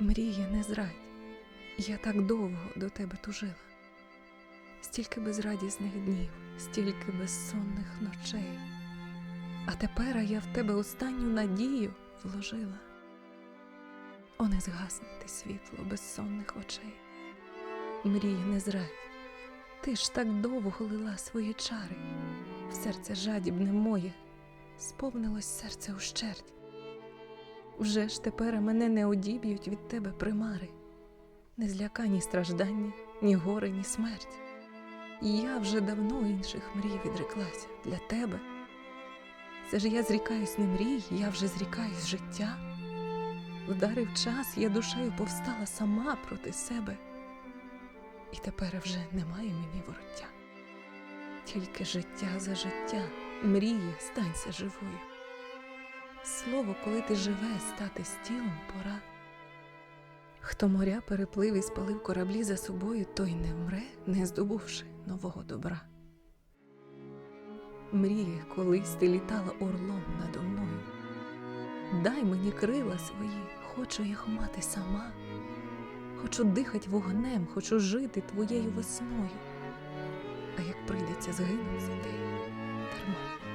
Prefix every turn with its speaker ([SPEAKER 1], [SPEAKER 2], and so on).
[SPEAKER 1] Мріє, не зрадь, я так довго до тебе тужила. Стільки безрадісних днів, стільки безсонних ночей. А тепер я в тебе останню надію вложила. О, не згасне світло безсонних очей. Мріє, не зрадь, ти ж так довго лила свої чари, в серце жадібне моє, сповнилось серце ущерть. Вже ж тепер мене не одіб'ють від тебе примари, не зляка ні страждання, ні горе, ні смерть. І я вже давно інших мрій відреклася для тебе. Це ж я зрікаюсь не мрій, я вже зрікаюсь життя. Вдарив час, я душею повстала сама проти себе, і тепер вже немає мені вороття. Тільки життя за життя, мріє, станься живою. Слово, коли ти живе, стати з тілом пора. Хто моря переплив і спалив кораблі за собою, той не вмре, не здобувши нового добра. Мріє, колись ти літала орлом надо мною. Дай мені крила свої, хочу їх мати сама. Хочу дихать вогнем, хочу жити твоєю весною. А як прийдеться згинуть за ти, дарма